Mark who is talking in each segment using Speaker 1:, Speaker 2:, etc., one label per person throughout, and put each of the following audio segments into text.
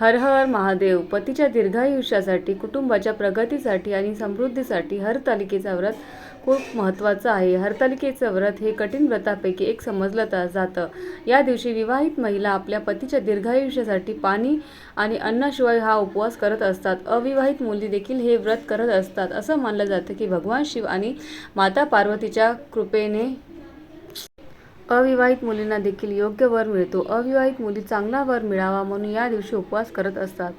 Speaker 1: हर हर महादेव पतीच्या दीर्घायुष्यासाठी कुटुंबाच्या प्रगतीसाठी आणि समृद्धीसाठी हरतालिकेचा व्रत खूप महत्त्वाचं आहे. हरतालिकेचं व्रत हे कठीण व्रतापैकी एक समजलं जातं. या दिवशी विवाहित महिला आपल्या पतीच्या दीर्घायुष्यासाठी पाणी आणि अन्नाशिवाय हा उपवास करत असतात. अविवाहित मुली देखील हे व्रत करत असतात. असं मानलं जातं की भगवान शिव आणि माता पार्वतीच्या कृपेने अविवाहित मुलींना देखील योग्य वर मिळतो. अविवाहित मुली चांगला वर मिळावा म्हणून या दिवशी उपवास करत असतात.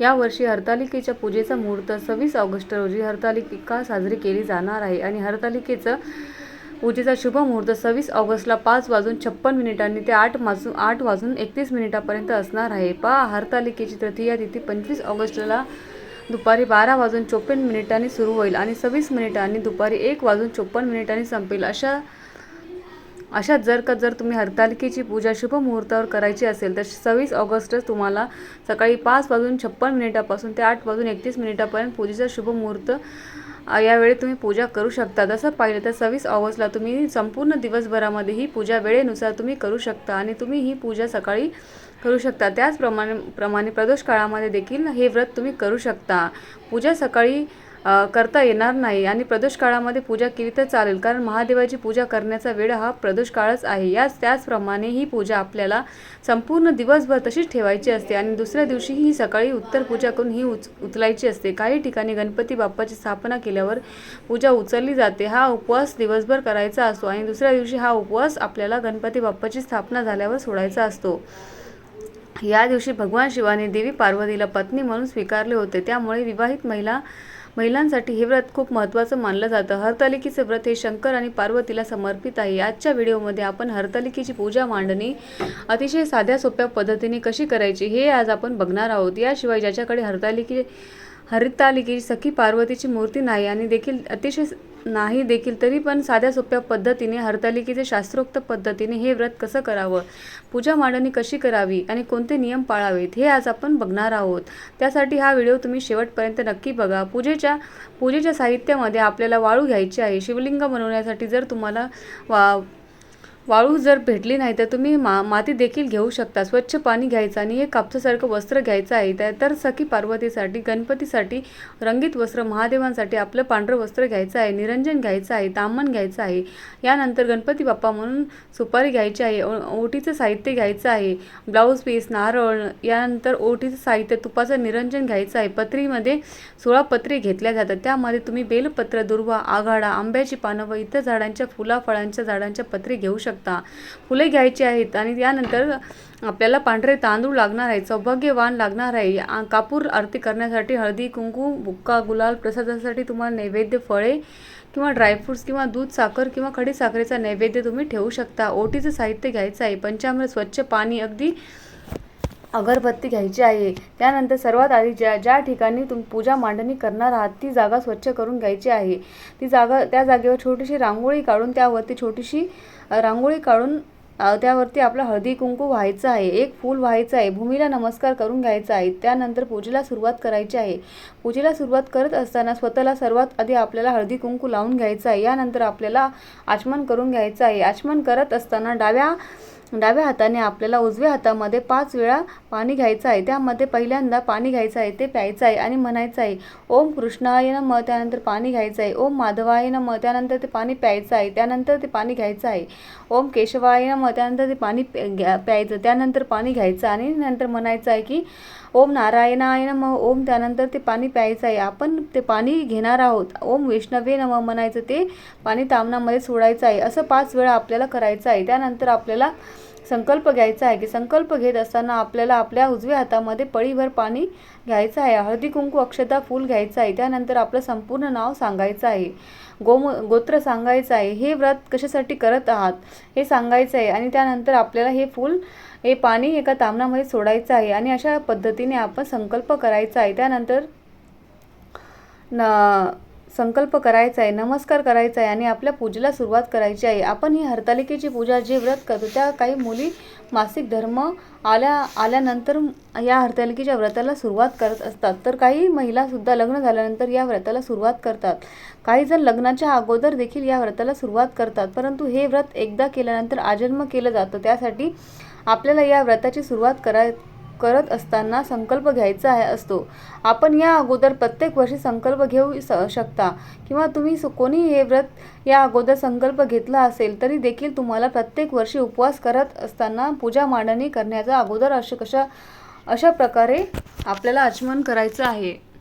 Speaker 1: यावर्षी हरतालिकेच्या पूजेचा मुहूर्त सव्वीस ऑगस्ट रोजी हरतालिका साजरी केली जाणार आहे आणि हरतालिकेचं पूजेचा शुभ मुहूर्त सव्वीस ऑगस्टला पाच वाजून छप्पन मिनिटांनी ते आठ वाजून आठ वाजून एकतीस मिनिटापर्यंत असणार आहे. पा हरतालिकेची तृतीया तिथी पंचवीस ऑगस्टला दुपारी बारा वाजून चोपन्न मिनिटांनी सुरू होईल आणि सव्वीस मिनिटांनी दुपारी एक वाजून चोपन्न मिनिटांनी संपेल. अशा अशात जर का जर तुम्ही हरतालिकेची पूजा शुभ मुहूर्तावर करायची असेल तर सव्वीस ऑगस्टच तुम्हाला सकाळी पाच वाजून छप्पन मिनिटापासून ते आठ वाजून एकतीस मिनिटापर्यंत पूजेचा शुभ मुहूर्त यावेळी तुम्ही पूजा करू शकता. जसं पाहिलं तर सव्वीस ऑगस्टला तुम्ही संपूर्ण दिवसभरामध्ये ही पूजा वेळेनुसार तुम्ही करू शकता आणि तुम्ही ही पूजा सकाळी करू शकता. त्याचप्रमाणे प्रमाणे प्रदोष काळामध्ये देखील हे व्रत तुम्ही करू शकता. पूजा सकाळी करता येणार नाही. आणि प्रदोष काळामध्ये पूजा केली तर चालेल. कारण महादेवाची पूजा करण्याचा वेळ हा प्रदोष काळच आहे. याच त्याचप्रमाणे ही पूजा आपल्याला संपूर्ण दिवसभर तशीच ठेवायची असते. आणि दुसऱ्या दिवशी ही सकाळी उत्तर पूजा करून ही उच उचलायची असते. काही ठिकाणी गणपती बाप्पाची स्थापना केल्यावर पूजा उचलली जाते. हा उपवास दिवसभर करायचा असतो. आणि दुसऱ्या दिवशी हा उपवास आपल्याला गणपती बाप्पाची स्थापना झाल्यावर सोडायचा असतो. या दिवशी भगवान शिवाने देवी पार्वतीला पत्नी म्हणून स्वीकारले होते. त्यामुळे विवाहित महिला महिलांसाठी हे व्रत खूप महत्त्वाचं मानलं जातं. हरतालिकेचे व्रत हे शंकर आणि पार्वतीला समर्पित आहे. आजच्या व्हिडिओमध्ये आपण हरतालिकेची पूजा मांडणी अतिशय साध्या सोप्या पद्धतीने कशी करायची हे आज आपण बघणार आहोत. याशिवाय ज्याच्याकडे हरतालिके हरितालिकेची सखी पार्वतीची मूर्ती नाही आणि देखील अतिशय नाही देखील तरी पण साध्या सोप्या पद्धतीने हरतालिकेचे शास्त्रोक्त पद्धतीने हे व्रत कसं करावं? पूजा मांडणी कशी करावी आणि कोणते नियम पाळावेत? हे आज आपण बघणार आहोत. त्यासाठी हा व्हिडिओ तुम्ही शेवटपर्यंत नक्की बघा. पूजेच्या पूजेच्या साहित्यामध्ये आपल्याला वाळू घ्यायची आहे. शिवलिंग बनवण्यासाठी जर तुम्हाला वा वाळू जर भेटली नाही तर तुम्ही मा माती देखील घेऊ शकता. स्वच्छ पाणी घ्यायचं आणि हे कापसासारखं वस्त्र घ्यायचं आहे. त्या तर सखी पार्वतीसाठी गणपतीसाठी रंगीत वस्त्र महादेवांसाठी आपलं पांढरं वस्त्र घ्यायचं आहे निरंजन घ्यायचं आहे तामण घ्यायचं आहे. यानंतर गणपती बाप्पा म्हणून सुपारी घ्यायची आहे ओ- ओटीचं साहित्य घ्यायचं आहे ब्लाऊज पीस नारळ यानंतर ओटीचं साहित्य तुपाचं निरंजन घ्यायचं आहे. पत्रीमध्ये सोळा पत्री घेतल्या जातात. त्यामध्ये तुम्ही बेलपत्र दुर्वा आघाडा आंब्याची पानं व इतर झाडांच्या फुला फळांच्या झाडांच्या पत्री घेऊ शकता. फुले घ्यायची आहेत आणि त्यानंतर आपल्याला पांढरे तांदूळ लागणार आहे सौभाग्यवान लागणार आहे. कापूर आरती करण्यासाठी हळदी कुंकू बुक्का गुलाल प्रसादासाठी तुम्हाला नैवेद्य फळे किंवा ड्रायफ्रुट्स किंवा दूध साखर किंवा खडी साखरेचा नैवेद्य तुम्ही ठेवू शकता. ओटीचं साहित्य घ्यायचं आहे. पंचामृत स्वच्छ पाणी अगदी अगरबत्ती घ्यायची आहे. त्यानंतर सर्वात आधी ज्या ज्या ठिकाणी तुम्ही पूजा मांडणी करणार आहात ती जागा स्वच्छ करून घ्यायची आहे. ती जागा त्या जागेवर छोटीशी रांगोळी काढून त्यावरती छोटीशी रांगोळी काढून त्यावरती आपला हळदी कुंकू व्हायचं आहे एक फूल व्हायचं आहे भूमीला नमस्कार करून घ्यायचा आहे. त्यानंतर पूजेला सुरुवात करायची आहे. पूजेला सुरुवात करत असताना स्वतःला सर्वात आधी आपल्याला हळदी कुंकू लावून घ्यायचं आहे. यानंतर आपल्याला आचमन करून घ्यायचं आहे. आचमन करत असताना डाव्या डाव्या हाताने आपल्याला उजव्या हातामध्ये पाच वेळा पाणी घ्यायचं आहे. त्यामध्ये पहिल्यांदा पाणी घ्यायचं आहे ते प्यायचं आहे आणि म्हणायचं आहे ओम कृष्णाय मग त्यानंतर पाणी घ्यायचं आहे ओम माधवाय मग त्यानंतर ते पाणी प्यायचं आहे त्यानंतर ते पाणी घ्यायचं आहे ओम केशवाय मग त्यानंतर ते पाणी प्या- घ्या- प्यायचं त्यानंतर पाणी घ्यायचं आणि नंतर म्हणायचं आहे की ओम नारायणाय नम. ओम त्यानंतर ते पाणी प्यायचं आहे. आपण ते पाणी घेणार आहोत. ओम वैष्णवे नम म्हणायचं ते पाणी तामणामध्ये सोडायचं आहे. असं पाच वेळा आपल्याला करायचं आहे. त्यानंतर आपल्याला संकल्प घ्यायचा आहे की संकल्प घेत असताना आपल्याला आपल्या उजव्या हातामध्ये पळीभर पाणी घ्यायचं आहे. हळदी कुंकू अक्षता फूल घ्यायचं आहे. त्यानंतर आपलं संपूर्ण नाव सांगायचं आहे. गोम गोत्र सांगायचं आहे. हे व्रत कशासाठी करत आहात हे सांगायचं आहे. आणि त्यानंतर आपल्याला हे फूल हे पाणी एका तामणामध्ये सोडायचं आहे आणि अशा पद्धतीने आपण संकल्प करायचा आहे. त्यानंतर न संकल्प करायचा आहे नमस्कार करायचा आहे आणि आपल्या पूजेला सुरुवात करायची आहे. आपण ही हरतालिकेची पूजा जे व्रत करतो त्या काही मुली मासिक धर्म आल्या आल्यानंतर या हरतालिकेच्या व्रताला सुरुवात करत असतात. तर काही महिलासुद्धा लग्न झाल्यानंतर या व्रताला सुरुवात करतात. काही जण लग्नाच्या अगोदर देखील या व्रताला सुरुवात करतात. परंतु हे व्रत एकदा केल्यानंतर आजन्म केलं जातं. त्यासाठी आपल्याला या व्रताची सुरुवात कराय करत असताना संकल्प घ्यायचा आहे असतो. आपण या अगोदर प्रत्येक वर्षी संकल्प घेऊ शकता. किंवा तुम्ही सु- कोणी हे व्रत या अगोदर संकल्प घेतला असेल तरी देखील तुम्हाला प्रत्येक वर्षी उपवास करत असताना पूजा मांडणी करण्याचा अगोदर अशा कशा अशा प्रकारे आपल्याला आचमन करायचं आहे.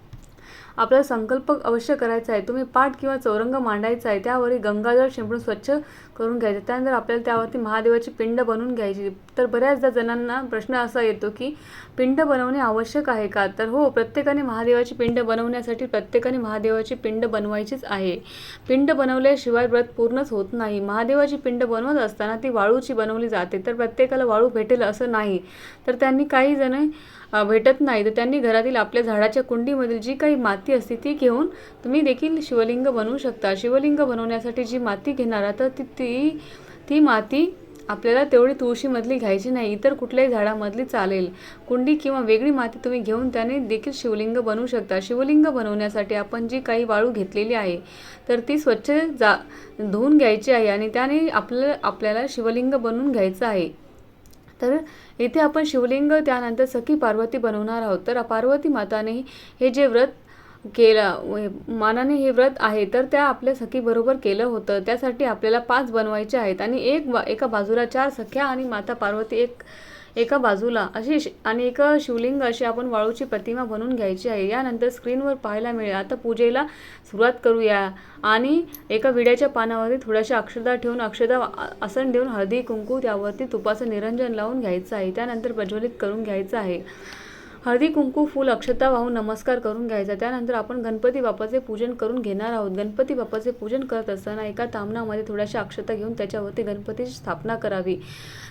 Speaker 1: आपल्याला संकल्प अवश्य करायचा आहे. तुम्ही पाठ किंवा चौरंग मांडायचा आहे त्यावरही गंगाजल शिंपडून स्वच्छ करून घ्यायचं. त्यानंतर आपल्याला त्यावरती महादेवाची पिंड बनवून घ्यायची. तर बऱ्याचदा जणांना प्रश्न असा येतो की पिंड बनवणे आवश्यक आहे का? तर हो प्रत्येकाने महादेवाची पिंड बनवण्यासाठी प्रत्येकाने महादेवाची पिंड बनवायचीच आहे. पिंड बनवल्याशिवाय व्रत पूर्णच होत नाही. महादेवाची पिंड बनवत असताना ती वाळूची बनवली जाते. तर प्रत्येकाला वाळू भेटेल असं नाही. तर त्यांनी काही जण भेटत नाही. तर त्यांनी घरातील आपल्या झाडाच्या कुंडीमधील जी काही माती माती असते ती घेऊन तुम्ही देखील शिवलिंग बनवू शकता. शिवलिंग बनवण्यासाठी जी माती घेणार तर ती ती ती माती आपल्याला तेवढी तुळशीमधली घ्यायची नाही इतर कुठल्याही झाडामधली चालेल. कुंडी किंवा वेगळी माती तुम्ही घेऊन त्याने देखील शिवलिंग बनवू शकता. शिवलिंग बनवण्यासाठी आपण जी काही वाळू घेतलेली आहे तर ती स्वच्छ जा धुवून घ्यायची आहे आणि त्याने आपलं आपल्याला शिवलिंग बनवून घ्यायचं आहे. तर येथे आपण शिवलिंग त्यानंतर सखी पार्वती बनवणार आहोत. तर पार्वती माताने हे जे व्रत केलं मानाने हे व्रत आहे तर त्या आपल्या सखीबरोबर केलं होतं. त्यासाठी आपल्याला पाच बनवायचे आहेत आणि एक बा एका बाजूला चार सख्या आणि माता पार्वती एक एका बाजूला अशी आणि एक शिवलिंग अशी आपण वाळूची प्रतिमा बनवून घ्यायची आहे. यानंतर स्क्रीनवर पाहायला मिळेल. आता पूजेला सुरुवात करूया. आणि एका विड्याच्या पानावरती थोड्याशा अक्षदा ठेवून अक्षदा आसन देऊन हळदी कुंकू त्यावरती तुपाचं निरंजन लावून घ्यायचं आहे. त्यानंतर प्रज्वलित करून घ्यायचं आहे. हळदी कुंकू फूल अक्षता वाहून नमस्कार करून घ्यायचा. त्यानंतर आपण गणपती बाप्पाचे पूजन करून घेणार आहोत. गणपती बाप्पाचे पूजन करत असताना एका तामणामध्ये थोड्याशा अक्षता घेऊन त्याच्यावरती गणपतीची स्थापना करावी.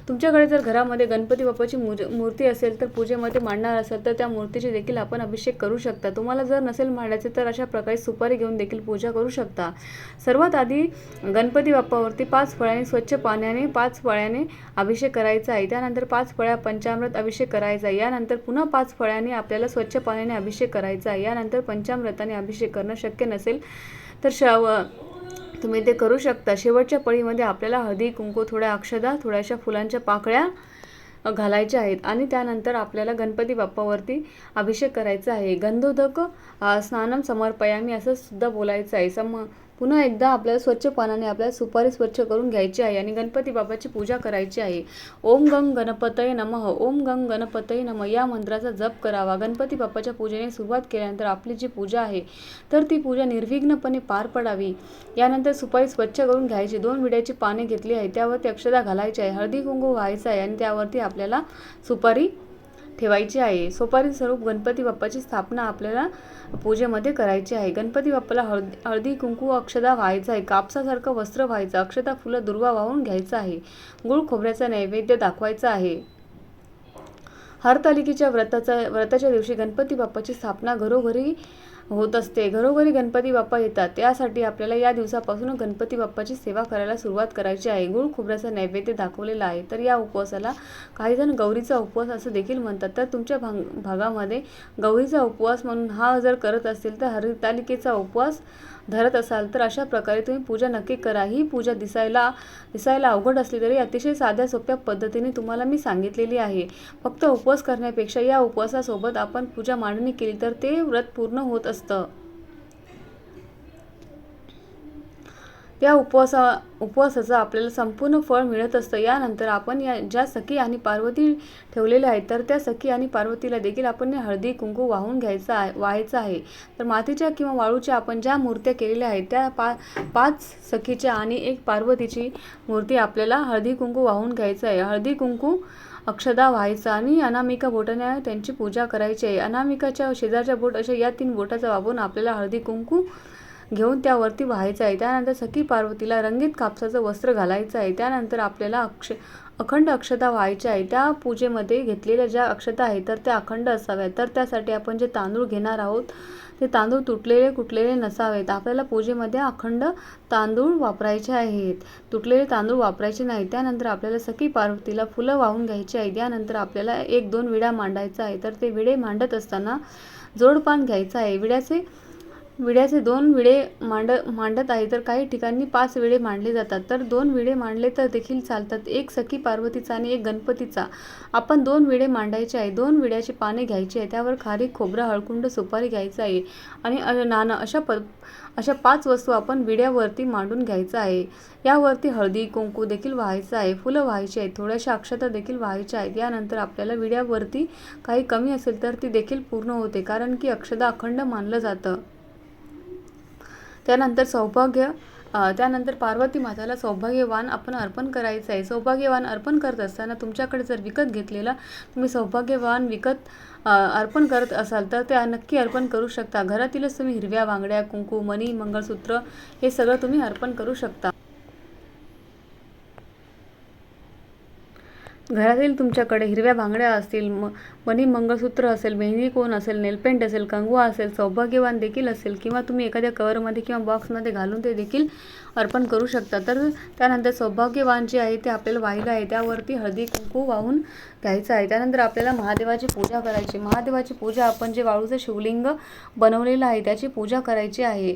Speaker 1: तुमच्याकडे जर घरामध्ये गणपती बाप्पाची मूज मूर्ती असेल तर पूजेमध्ये मांडणार असेल तर त्या मूर्तीची देखील आपण अभिषेक करू शकता. तुम्हाला जर नसेल मांडायचे तर अशा प्रकारे सुपारी घेऊन देखील पूजा करू शकता. सर्वात आधी गणपती बाप्पावरती पाच फळ्याने स्वच्छ पाण्याने पाच फळ्याने अभिषेक करायचा आहे. त्यानंतर पाच फळ्या पंचामृत अभिषेक करायचा आहे. यानंतर पुन्हा पाच फळ्याने आपल्याला स्वच्छ पाण्याने अभिषेक करायचा आहे. यानंतर पंचामृताने अभिषेक करणं शक्य नसेल तर शव तुम्ही ते करू शकता. शेवटच्या पळीमध्ये आपल्याला हळदी कुंकू थोड्या अक्षदा थोड्याशा फुलांच्या पाकळ्या घालायच्या आहेत आणि त्यानंतर आपल्याला गणपती बाप्पावरती अभिषेक करायचा आहे. गंधोदक स्नानम समर्पयामी असं सुद्धा बोलायचं आहे. सम पुन्हा एकदा आपल्याला स्वच्छ पानाने आपल्याला सुपारी स्वच्छ करून घ्यायची आहे आणि गणपती बाप्पाची पूजा करायची आहे. ओम गंग गणपतय नमः ओम गंग गणपतय नमः या मंत्राचा जप करावा. गणपती बाप्पाच्या पूजेने सुरुवात केल्यानंतर आपली जी पूजा आहे तर ती पूजा निर्विघ्नपणे पार पडावी. यानंतर सुपारी स्वच्छ करून घ्यायची. दोन विड्याची पाने घेतली आहे. त्यावरती अक्षदा घालायची आहे. हळदी कुंकू व्हायचं आहे आणि त्यावरती आपल्याला सुपारी ठेवायची आहे. सोपारी स्वरूप गणपती बाप्पाची स्थापना आपल्याला पूजेमध्ये करायची आहे. गणपती बाप्पाला हळदी हळदी कुंकू अक्षदा व्हायचं आहे. कापसासारखं वस्त्र व्हायचं अक्षता फुलं दुर्वा वाहून घ्यायचं आहे. गुळ खोबऱ्याचा नैवेद्य दाखवायचा आहे. हरतालिकेच्या व्रताचा व्रताच्या दिवशी गणपती बाप्पाची स्थापना घरोघरी होत असते. घरोघरी गणपती बाप्पा येतात. त्यासाठी आपल्याला या दिवसापासून गणपती बाप्पाची सेवा करायला सुरुवात करायची आहे. गुळ खोबऱ्याचा नैवेद्य दाखवलेला आहे. तर या उपवासाला काही जण गौरीचा उपवास असं देखील म्हणतात. तर तुमच्या भाग भागामध्ये गौरीचा उपवास म्हणून हा जर करत असतील तर हरितालिकेचा उपवास धरत असाल तर अशा प्रकारे तुम्ही पूजा नक्की करा. ही पूजा दिसायला दिसायला अवघड असली तरी अतिशय साध्या सोप्या पद्धतीने तुम्हाला मी सांगितलेली आहे. फक्त उपवास करण्यापेक्षा या उपवासासोबत आपण पूजा मांडणी केली तर ते व्रत पूर्ण होत असतं. या उपवासा उपवासाचं आपल्याला संपूर्ण फळ मिळत असतं. यानंतर आपण या ज्या सखी आणि पार्वती ठेवलेल्या आहेत तर त्या सखी आणि पार्वतीला देखील आपण हळदी कुंकू वाहून घ्यायचं आहे व्हायचं आहे. तर मातीच्या किंवा वाळूच्या आपण ज्या मूर्त्या केलेल्या आहेत त्या पा पाच सखीच्या आणि एक पार्वतीची मूर्ती आपल्याला हळदी कुंकू वाहून घ्यायचं आहे. हळदी कुंकू अक्षदा व्हायचा आणि अनामिका बोटाने त्यांची पूजा करायची आहे. अनामिकाच्या शेजारच्या बोट अशा या तीन बोटाचा वापरून आपल्याला हळदी कुंकू घेऊन त्यावरती व्हायचं आहे. त्यानंतर सखी पार्वतीला रंगीत कापसाचं वस्त्र घालायचं आहे. त्यानंतर आपल्याला अक्ष अखंड अक्षता व्हायच्या आहे. त्या पूजेमध्ये घेतलेल्या ज्या अक्षता आहेत तर त्या अखंड असाव्यात. तर त्यासाठी आपण जे तांदूळ घेणार आहोत ते तांदूळ तुटलेले कुटलेले नसावेत. आपल्याला पूजेमध्ये अखंड तांदूळ वापरायचे आहेत. तुटलेले तांदूळ वापरायचे नाही त्यानंतर आपल्याला सखी पार्वतीला फुलं वाहून घ्यायची आहे त्यानंतर आपल्याला एक दोन विडा मांडायचा आहे. तर ते विडे मांडत असताना जोडपान घ्यायचं आहे. विड्याचे विड्याचे दोन विडे मांड मांडत आहे तर काही ठिकाणी पाच विडे मांडले जातात. तर दोन विडे मांडले तर देखील चालतात. एक सखी पार्वतीचा आणि एक गणपतीचा. आपण दोन विडे मांडायचे आहे. दोन विड्याची पाने घ्यायची आहे. त्यावर खारी खोबरा हळकुंड सुपारी घ्यायचं आहे. आणि नाना नाणं अशा प अशा पाच वस्तू आपण विड्यावरती मांडून घ्यायचं आहे. यावरती हळदी कुंकू देखील व्हायचं आहे. फुलं व्हायची आहेत. थोड्याशा अक्षता देखील व्हायच्या आहेत. यानंतर आपल्याला विड्यावरती काही कमी असेल तर ती देखील पूर्ण होते. कारण की अक्षता अखंड मानलं जातं. त्यानंतर सौभाग्य त्यानंतर पार्वती माताला सौभाग्यवान आपण अर्पण करायचं आहे. सौभाग्यवान अर्पण करत असताना तुमच्याकडे जर विकत घेतलेला तुम्ही सौभाग्यवान विकत अर्पण करत असाल तर त्या नक्की अर्पण करू शकता. घरातीलच तुम्ही हिरव्या बांगड्या कुंकू मणी मंगळसूत्र हे सगळं तुम्ही अर्पण करू शकता. घरातील तुमच्याकडे हिरव्या बांगड्या असतील म मनी मंगळसूत्र असेल मेहंदी कोण असेल नेलपेंट असेल कंगवा असेल सौभाग्यवान देखील असेल किंवा तुम्ही एखाद्या कवरमध्ये किंवा बॉक्समध्ये घालून ते देखील अर्पण करू शकता. तर त्यानंतर सौभाग्यवान जे आहे ते आपल्याला वाहिलं आहे त्यावरती हळदी कुंकू वाहून घ्यायचं आहे. त्यानंतर आपल्याला महादेवाची पूजा करायची महादेवाची पूजा आपण जे वाळूचं शिवलिंग बनवलेलं आहे त्याची पूजा करायची आहे.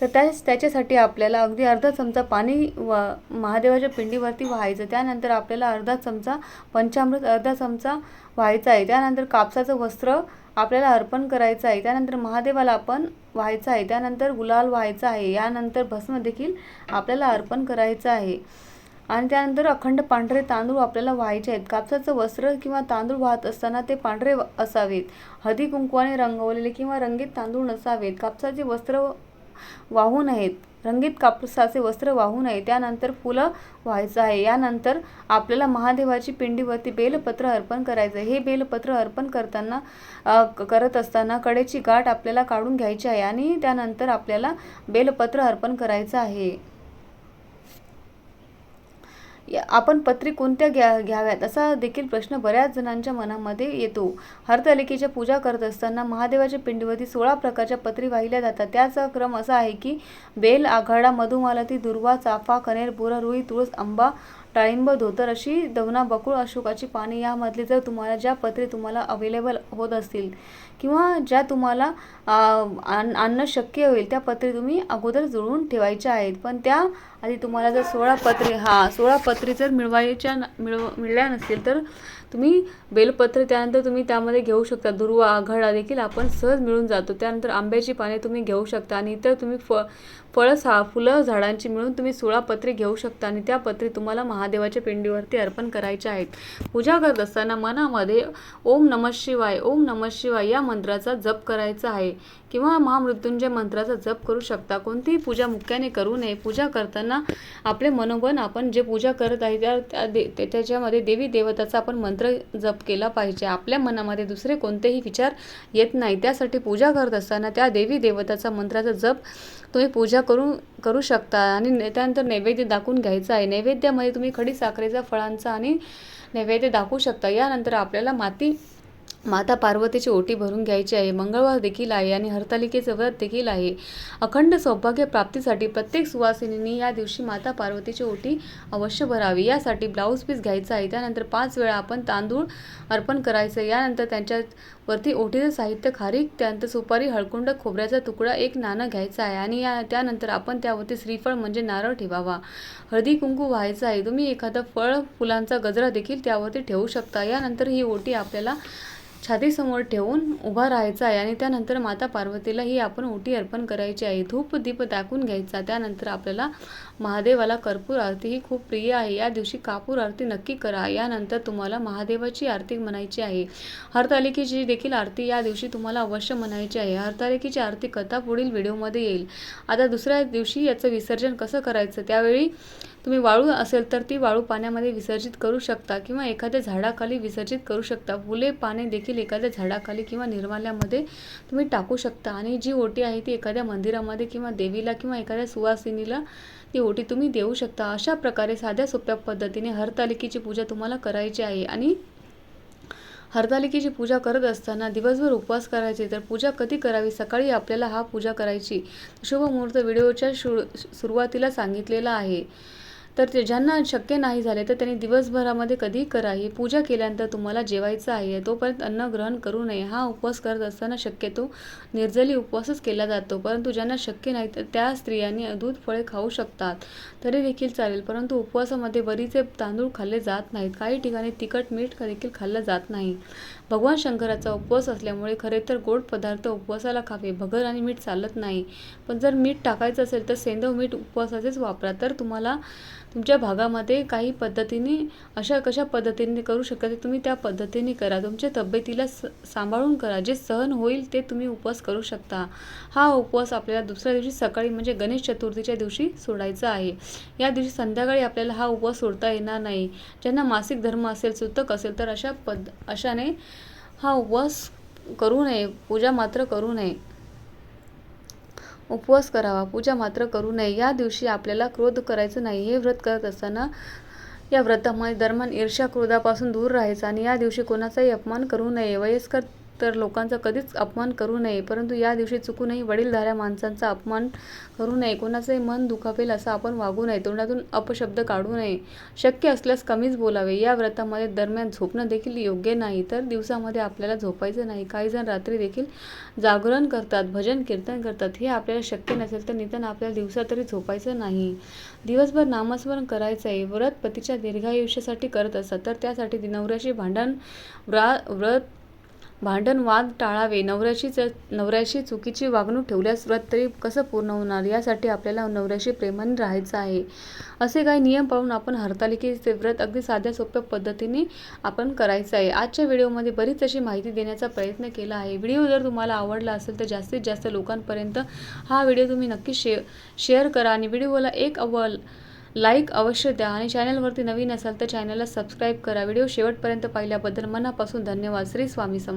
Speaker 1: तर त्याच त्याच्यासाठी आपल्याला अगदी अर्धा चमचा पाणी व महादेवाच्या पिंडीवरती व्हायचं. त्यानंतर आपल्याला अर्धा चमचा पंचामृत अर्धा चमचा व्हायचा आहे. त्यानंतर कापसाचं वस्त्र आपल्याला अर्पण करायचं आहे. त्यानंतर महादेवाला आपण व्हायचं आहे. त्यानंतर गुलाल व्हायचा आहे. यानंतर भस्म देखील आपल्याला अर्पण करायचं आहे. आणि त्यानंतर अखंड पांढरे तांदूळ आपल्याला व्हायचे आहेत. कापसाचं वस्त्र किंवा तांदूळ वाहत असताना ते पांढरे व- असावेत. हळदी कुंकवाने रंगवलेले किंवा रंगीत तांदूळ नसावेत. कापसाचे वस्त्र वाहू नयेत. रंगीत कापसाचे वस्त्र वाहू नये. त्यानंतर फुलं व्हायचं आहे. यानंतर आपल्याला महादेवाची पिंडीवरती बेलपत्र अर्पण करायचं आहे. हे बेलपत्र अर्पण करताना करत असताना कडेची गाठ आपल्याला काढून घ्यायची आहे आणि त्यानंतर आपल्याला बेलपत्र अर्पण करायचं आहे. आपण पत्री कोणत्या घ्या घ्याव्यात? असा देखील प्रश्न बऱ्याच जणांच्या मनामध्ये येतो. हरतालिकेच्या पूजा करत असताना महादेवाच्या पिंडीवरती सोळा प्रकारच्या पत्री वाहिल्या जातात. त्याचा क्रम असा आहे की बेल आघाडा मधुमालती दुर्वा चाफा कनेर बोरा रुई तुळस आंबा डाळिंब धोतर अशी दवना बकुळ अशोकाची पाने यामधली जर तुम्हाला ज्या पत्रे तुम्हाला अवेलेबल होत असतील किंवा ज्या तुम्हाला आण- आणणं शक्य होईल त्या पत्रे तुम्ही अगोदर जुळवून ठेवायच्या आहेत. पण त्या आधी तुम्हाला जर सोळा पत्रे हा सोळा पत्रे जर मिळवायच्या न- मिळव मिळल्या नसतील तर तुम्ही बेलपत्र त्यानंतर तुम्ही त्यामध्ये घेऊ शकता. दुर्वा आघाडा देखील आपण सहज मिळून जातो. त्यानंतर आंब्याची पाने तुम्ही घेऊ शकता आणि इतर तुम्ही फ फळं सा फुलं झाडांची मिळून तुम्ही सोळा पत्रे घेऊ शकता आणि त्या पत्रे तुम्हाला महादेवाच्या पिंडीवरती अर्पण करायच्या आहेत. पूजा करत असताना मनामध्ये ओम नमः शिवाय ओम नमः शिवाय या मंत्राचा जप करायचा आहे किंवा महामृत्युंजय मंत्राचा जप करू शकता. कोणतीही पूजा मुख्याने करू नये. पूजा करताना आपले मनोबन आपण जे पूजा करत आहे त्या त्या दे त्याच्यामध्ये देवी देवताचा आपण मंत्र मंत्र जप केला पाहिजे. आपल्या मनामध्ये दुसरे कोणतेही विचार येत नाही. त्यासाठी पूजा करत असताना त्या देवी देवताचा मंत्राचा जप तुम्ही पूजा करू करू शकता. आणि त्यानंतर नैवेद्य दाखवून घ्यायचा आहे. नैवेद्यामध्ये तुम्ही खडी साखरेचा फळांचा आणि नैवेद्य दाखवू शकता. यानंतर आपल्याला माती माता पार्वतीची ओटी भरून घ्यायची आहे. मंगळवार देखील आहे आणि हरतालिकेचं व्रत देखील आहे. अखंड सौभाग्य प्राप्तीसाठी प्रत्येक सुवासिनींनी या दिवशी माता पार्वतीची ओटी अवश्य भरावी. यासाठी ब्लाऊज पीस घ्यायचा आहे. त्यानंतर पाच वेळा आपण तांदूळ अर्पण करायचं. यानंतर त्यांच्यावरती ओटीचं साहित्य खारीक त्यानंतर सुपारी हळकुंड खोबऱ्याचा तुकडा एक नाणं घ्यायचं आहे आणि या त्यानंतर आपण त्यावरती श्रीफळ म्हणजे नारळ ठेवावा. हळदी कुंकू व्हायचं आहे. तुम्ही एखादं फळ फुलांचा गजरा देखील त्यावरती ठेवू शकता. यानंतर ही ओटी आपल्याला छातीसमोर ठेवून उभा राहायचा आहे आणि त्यानंतर माता पार्वतीला ही आपण ओटी अर्पण करायची आहे. धूप दीप दाखवून घ्यायचा त्यानंतर आपल्याला महादेवाला कर्पूर आरती ही खूप प्रिय आहे. या दिवशी कापूर आरती नक्की करा. यानंतर तुम्हाला महादेवाची आरती म्हणायची आहे. हरतालिकेची देखील आरती या दिवशी तुम्हाला अवश्य म्हणायची आहे. हरतालिकेची आरती कथा पुढील व्हिडिओमध्ये येईल. आता दुसऱ्या दिवशी याचं विसर्जन कसं करायचं? त्यावेळी तुम्ही वाळू असेल तर ती वाळू पाण्यामध्ये विसर्जित करू शकता किंवा एखाद्या झाडाखाली विसर्जित करू शकता. फुले पाने देखील एखाद्या झाडाखाली किंवा निर्माल्यामध्ये तुम्ही टाकू शकता. आणि जी ओटी आहे ती एखाद्या मंदिरामध्ये किंवा देवीला किंवा एखाद्या सुवासिनीला ती ओटी तुम्ही देऊ शकता. अशा प्रकारे साध्या सोप्या पद्धतीने हरतालिकेची पूजा तुम्हाला करायची आहे. आणि हरतालिकेची पूजा करत असताना दिवसभर उपवास करायचे तर पूजा कधी करावी? सकाळी आपल्याला हा पूजा करायची. शुभ मुहूर्त व्हिडिओच्या शु सुरुवातीला सांगितलेला आहे. तर ते ज्यांना शक्य नाही झाले तर त्यांनी दिवसभरामध्ये कधीही करा. ही पूजा केल्यानंतर तुम्हाला जेवायचं आहे. तोपर्यंत अन्न ग्रहण करू नये. हा उपवास करत असताना शक्यतो निर्जली उपवासच केला जातो. परंतु ज्यांना शक्य नाही तर त्या स्त्रियांनी दूध फळे खाऊ शकतात. तरी देखील चालेल परंतु उपवासामध्ये बरीचे तांदूळ खाल्ले जात नाहीत. काही ठिकाणी तिखट मीठ देखील खाल्लं जात नाही. भगवान शंकराचा उपवास असल्यामुळे खरे तर गोड पदार्थ उपवासाला खावे. भगर आणि मीठ चालत नाही. पण जर मीठ टाकायचं असेल तर सेंधव मीठ उपवासाचेच वापरा. तर तुम्हाला तुमच्या भागामध्ये काही पद्धतीने अशा कशा पद्धतीने करू शकता ते तुम्ही त्या पद्धतीने करा. तुमच्या तब्येतीला स सांभाळून करा. जे सहन होईल ते तुम्ही उपवास करू शकता. हा उपवास आपल्याला दुसऱ्या दिवशी सकाळी म्हणजे गणेश चतुर्थीच्या दिवशी सोडायचा आहे. या दिवशी संध्याकाळी आपल्याला हा उपवास सोडता येणार नाही. ज्यांना मासिक धर्म असेल सुतक असेल तर अशा पद अशाने हा उपवास करू नये. पूजा मात्र करू नये. उपवास करावा पूजा मात्र करू नये. या दिवशी आपल्याला क्रोध करायचं नाही. हे व्रत करत असताना या व्रतामध्ये दरम्यान ईर्ष्या क्रोधापासून दूर राहायचं आणि या दिवशी कोणाचाही अपमान करू नये. वयस्कर तर लोकांचा कधीच अपमान करू नये. परंतु या दिवशी चुकूनही वडीलधाऱ्या माणसांचा अपमान करू नये. कोणाचंही मन दुखावेल असं आपण वागू नये. तोंडातून अपशब्द काढू नये. शक्य असल्यास कमीच बोलावे. या व्रतामध्ये दरम्यान झोपणं देखील योग्य नाही. तर दिवसामध्ये आपल्याला झोपायचं नाही. काही जण रात्री देखील जागरण करतात भजन कीर्तन करतात. हे आपल्याला शक्य नसेल तर निदान आपल्याला दिवसा तरी झोपायचं नाही. दिवसभर नामस्मरण करायचं आहे व्रत पतीच्या दीर्घायुष्यासाठी करत असतात. तर त्यासाठी नवऱ्याशी भांडण व्रा व्रत भांडण वाद टाळावे. नवऱ्याशी नवऱ्याशी चुकीची वागणूक ठेवल्यास व्रत तरी कसं पूर्ण होणार? यासाठी आपल्याला नवऱ्याशी प्रेमाने राहायचं आहे. असे काही नियम पाळून आपण हरतालिकेचे व्रत अगदी साध्या सोप्या पद्धतीने आपण करायचं आहे. आजच्या व्हिडिओमध्ये बरीच अशी माहिती देण्याचा प्रयत्न केला आहे. व्हिडिओ जर तुम्हाला आवडला असेल तर जास्तीत जास्त लोकांपर्यंत हा व्हिडिओ तुम्ही नक्की शे शेअर करा आणि व्हिडिओला एक अव्वल लाईक अवश्य द्या. आणि चॅनलवरती नवीन असाल तर चॅनलला सबस्क्राईब करा. व्हिडिओ शेवटपर्यंत पाहिल्याबद्दल मनापासून धन्यवाद. श्री स्वामी सम